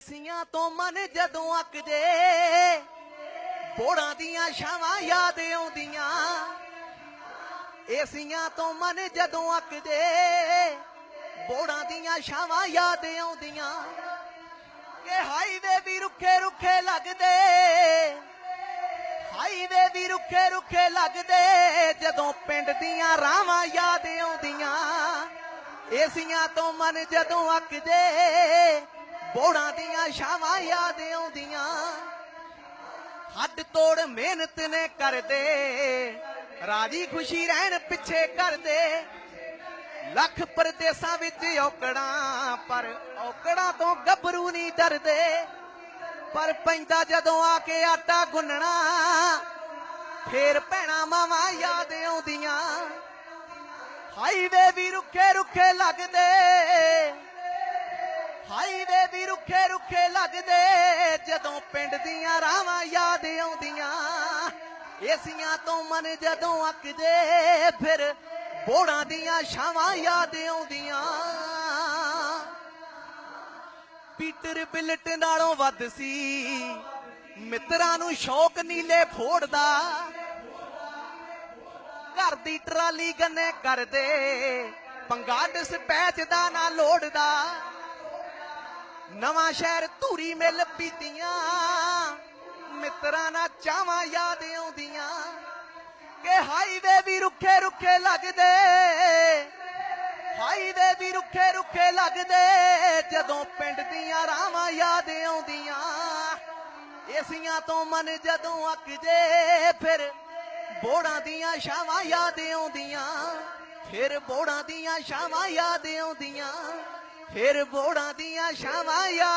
ਸੀਆਂ ਤੋਂ ਮਨ ਜਦੋਂ ਅੱਕ ਬੋੜਾਂ ਦੀਆਂ ਛਾਵਾਂ ਯਾਦ ਆਉਂਦੀਆਂ। ਏਸੀਆਂ ਤੋਂ ਮਨ ਜਦੋਂ ਅੱਕ ਬੋੜਾਂ ਦੀਆਂ ਛਾਵਾਂ ਯਾਦ ਆਉਂਦੀਆਂ। ਕਿ ਹਾਈਵੇ ਵੀ ਰੁੱਖੇ ਰੁੱਖੇ ਲੱਗਦੇ, ਹਾਈਵੇ ਵੀ ਰੁੱਖੇ ਰੁੱਖੇ ਲੱਗਦੇ, ਜਦੋਂ ਪਿੰਡ ਦੀਆਂ ਰਾਵਾਂ ਏਸੀਆਂ ਤੋਂ ਮਨ ਜਦੋਂ ਅੱਕ ਬੋੜਾਂ ਦੀਆਂ ਛਾਵਾਂ ਯਾਦ ਆਉਂਦੀਆਂ। ਹੱਡ ਤੋੜ ਮਿਹਨਤ ਨੇ ਕਰਦੇ, ਰਾਜੀ ਖੁਸ਼ੀ ਰਹਿਣ ਪਿੱਛੇ ਕਰਦੇ। ਲੱਖ ਪਰਦੇਸਾਂ ਵਿੱਚ ਔਕੜਾਂ, ਪਰ ਔਕੜਾਂ ਤੋਂ ਗੱਭਰੂ ਨਹੀਂ ਡਰਦੇ। ਪਰ ਪੈਂਦਾ ਜਦੋਂ ਆ ਕੇ ਆਟਾ ਗੁੰਨਣਾ, ਫੇਰ ਭੈਣਾ ਮਾਵਾਂ ਯਾਦ ਆਉਂਦੀਆਂ। ਹਾਈਵੇ ਵੀ ਰੁੱਖੇ ਰੁੱਖੇ ਲੱਗਦੇ। ਹਾਈਵੇ ਵੀ ਰੁੱਖੇ ਰੁੱਖੇ ਲੱਗਦੇ। ਜਦੋਂ ਪਿੰਡ ਦੀਆਂ ਰਾਵਾਂ ਯਾਦ ਆਉਂਦੀਆਂ, ਏਸੀਆਂ ਤੋਂ ਮਨ ਜਦੋਂ ਅੱਕ ਜੇ ਫਿਰ ਬੋੜਾਂ ਦੀਆਂ ਛਾਵਾਂ ਯਾਦ ਆਉਂਦੀਆਂ। ਪੀਟਰ ਬਿਲਟ ਨਾਲੋਂ ਵੱਧ ਸੀ, ਮਿੱਤਰਾਂ ਨੂੰ ਸ਼ੌਕ ਨੀਲੇ ਫੋੜਦਾ। ਘਰ ਦੀ ਟਰਾਲੀ ਗੰਨੇ ਕਰਦੇ। ਪੰਗਾ ਡਿਸਪੈਚ ਦਾ ਨਾ ਲੋੜਦਾ। ਨਵਾਂ ਸ਼ਹਿਰ ਧੂਰੀ ਮਿਲ ਪੀਤੀਆਂ। ਮਿੱਤਰਾਂ ਨਾਲ ਚਾਵਾਂ ਯਾਦ ਆਉਂਦੀਆਂ। ਕਿ ਹਾਈਵੇ ਵੀ ਰੁੱਖੇ ਰੁੱਖੇ ਲੱਗਦੇ। ਹਾਈਵੇ ਵੀ ਰੁੱਖੇ ਰੁੱਖੇ ਲੱਗਦੇ। ਜਦੋਂ ਪਿੰਡ ਦੀਆਂ ਰਾਵਾਂ ਯਾਦ ਆਉਂਦੀਆਂ। ਏਸੀਆਂ ਤੋਂ ਮਨ ਜਦੋਂ ਅੱਕ ਜੇ, ਫਿਰ ਬੋੜਾਂ ਦੀਆਂ ਛਾਵਾਂ ਯਾਦ ਆਉਂਦੀਆਂ, ਫਿਰ ਬੋੜਾਂ ਦੀਆਂ ਛਾਵਾਂ ਯਾਦ ਆਉਂਦੀਆਂ, ਫਿਰ ਬੋੜਾਂ ਦੀਆਂ ਛਾਵਾਂ ਯਾਦ